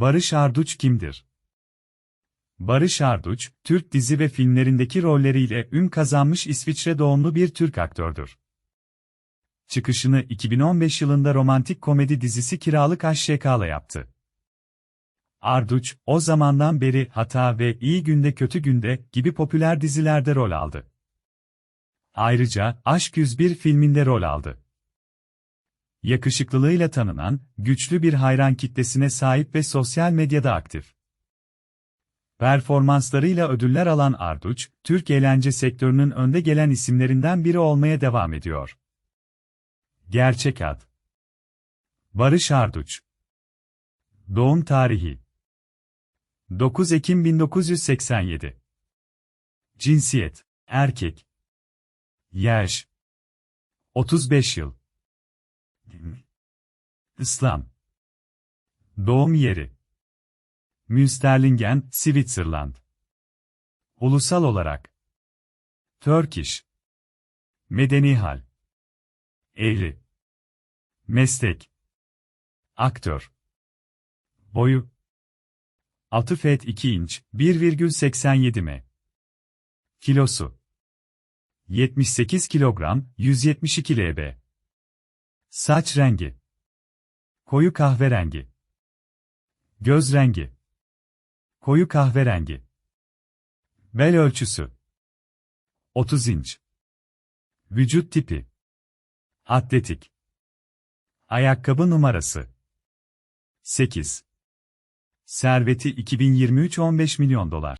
Barış Arduç kimdir? Barış Arduç, Türk dizi ve filmlerindeki rolleriyle ün kazanmış İsviçre doğumlu bir Türk aktördür. Çıkışını 2015 yılında romantik komedi dizisi Kiralık Aşk.K'la yaptı. Arduç, o zamandan beri Hata ve İyi Günde Kötü Günde gibi popüler dizilerde rol aldı. Ayrıca Aşk 101 filminde rol aldı. Yakışıklılığıyla tanınan, güçlü bir hayran kitlesine sahip ve sosyal medyada aktif. Performanslarıyla ödüller alan Arduç, Türk eğlence sektörünün önde gelen isimlerinden biri olmaya devam ediyor. Gerçek ad. Barış Arduç. Doğum tarihi. 9 Ekim 1987 Cinsiyet. Erkek. Yaş. 35 yıl İslam. Doğum yeri. Münsterlingen, Switzerland. Ulusal olarak. Turkish. Medeni hal. Evli Meslek. Aktör. Boyu. 6 fet 2 inç, 1,87 m. Kilosu. 78 kilogram, 172 lb. Saç rengi Koyu kahverengi. Göz rengi. Koyu kahverengi. Bel ölçüsü. 30 inç. Vücut tipi. Atletik. Ayakkabı numarası. 8 Serveti 2023 15 milyon dolar